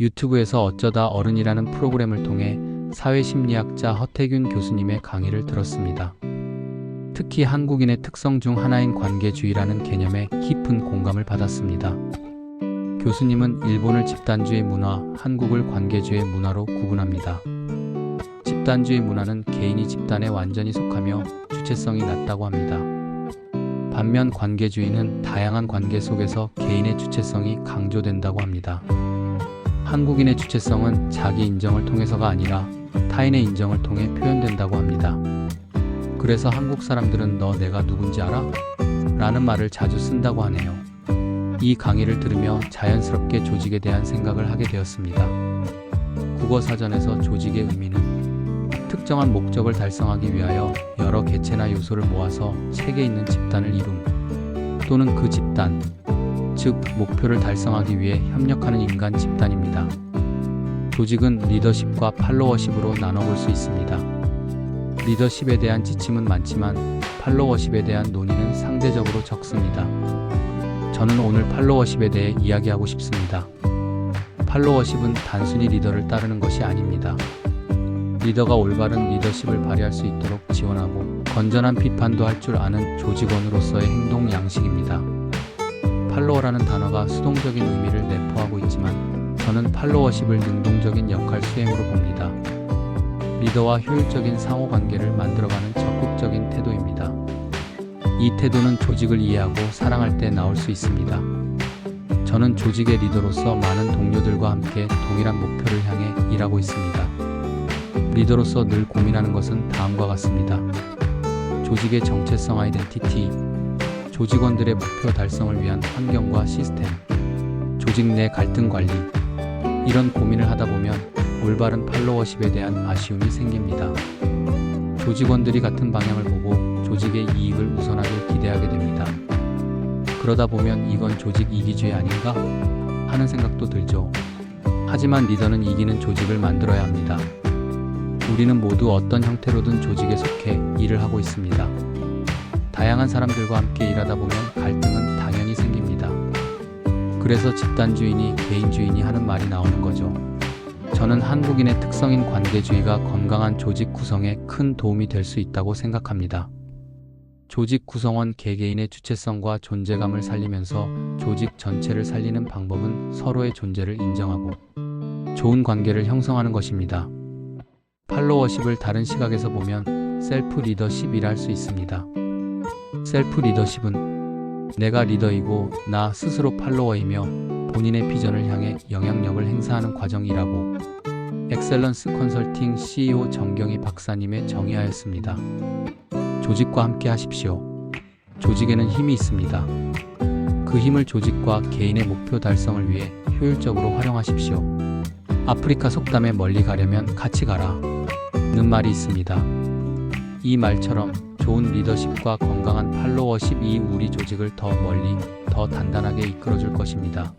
유튜브에서 어쩌다 어른이라는 프로그램을 통해 사회심리학자 허태균 교수님의 강의를 들었습니다. 특히 한국인의 특성 중 하나인 관계주의라는 개념에 깊은 공감을 받았습니다. 교수님은 일본을 집단주의 문화, 한국을 관계주의 문화로 구분합니다. 집단주의 문화는 개인이 집단에 완전히 속하며 주체성이 낮다고 합니다. 반면 관계주의는 다양한 관계 속에서 개인의 주체성이 강조된다고 합니다. 한국인의 주체성은 자기 인정을 통해서가 아니라 타인의 인정을 통해 표현된다고 합니다. 그래서 한국 사람들은 너 내가 누군지 알아? 라는 말을 자주 쓴다고 하네요. 이 강의를 들으며 자연스럽게 조직에 대한 생각을 하게 되었습니다. 국어 사전에서 조직의 의미는 특정한 목적을 달성하기 위하여 여러 개체나 요소를 모아서 체계 있는 집단을 이룸 또는 그 집단, 즉 목표를 달성하기 위해 협력하는 인간 집단입니다. 조직은 리더십과 팔로워십으로 나눠볼 수 있습니다. 리더십에 대한 지침은 많지만 팔로워십에 대한 논의는 상대적으로 적습니다. 저는 오늘 팔로워십에 대해 이야기하고 싶습니다. 팔로워십은 단순히 리더를 따르는 것이 아닙니다. 리더가 올바른 리더십을 발휘할 수 있도록 지원하고 건전한 비판도 할 줄 아는 조직원으로서의 행동 양식입니다. 팔로워라는 단어가 수동적인 의미를 내포하고 있지만 저는 팔로워십을 능동적인 역할 수행으로 봅니다. 리더와 효율적인 상호 관계를 만들어가는 적극적인 태도입니다. 이 태도는 조직을 이해하고 사랑할 때 나올 수 있습니다. 저는 조직의 리더로서 많은 동료들과 함께 동일한 목표를 향해 일하고 있습니다. 리더로서 늘 고민하는 것은 다음과 같습니다. 조직의 정체성 아이덴티티, 조직원들의 목표 달성을 위한 환경과 시스템, 조직 내 갈등 관리, 이런 고민을 하다 보면 올바른 팔로워십에 대한 아쉬움이 생깁니다. 조직원들이 같은 방향을 보고 조직의 이익을 우선하길 기대하게 됩니다. 그러다 보면 이건 조직 이기주의 아닌가? 하는 생각도 들죠. 하지만 리더는 이기는 조직을 만들어야 합니다. 우리는 모두 어떤 형태로든 조직에 속해 일을 하고 있습니다. 다양한 사람들과 함께 일하다 보면 갈등은 당연히 생깁니다. 그래서 집단주의니 개인주의니 하는 말이 나오는 거죠. 저는 한국인의 특성인 관계주의가 건강한 조직 구성에 큰 도움이 될 수 있다고 생각합니다. 조직 구성원 개개인의 주체성과 존재감을 살리면서 조직 전체를 살리는 방법은 서로의 존재를 인정하고 좋은 관계를 형성하는 것입니다. 팔로워십을 다른 시각에서 보면 셀프 리더십이라 할 수 있습니다. 셀프 리더십은 내가 리더이고 나 스스로 팔로워이며 본인의 비전을 향해 영향력을 행사하는 과정이라고 엑셀런스 컨설팅 CEO 정경희 박사님의 정의하였습니다. 조직과 함께 하십시오. 조직에는 힘이 있습니다. 그 힘을 조직과 개인의 목표 달성을 위해 효율적으로 활용하십시오. 아프리카 속담에 멀리 가려면 같이 가라. 는 말이 있습니다. 이 말처럼 좋은 리더십과 건강한 팔로워십이 우리 조직을 더 멀리, 더 단단하게 이끌어줄 것입니다.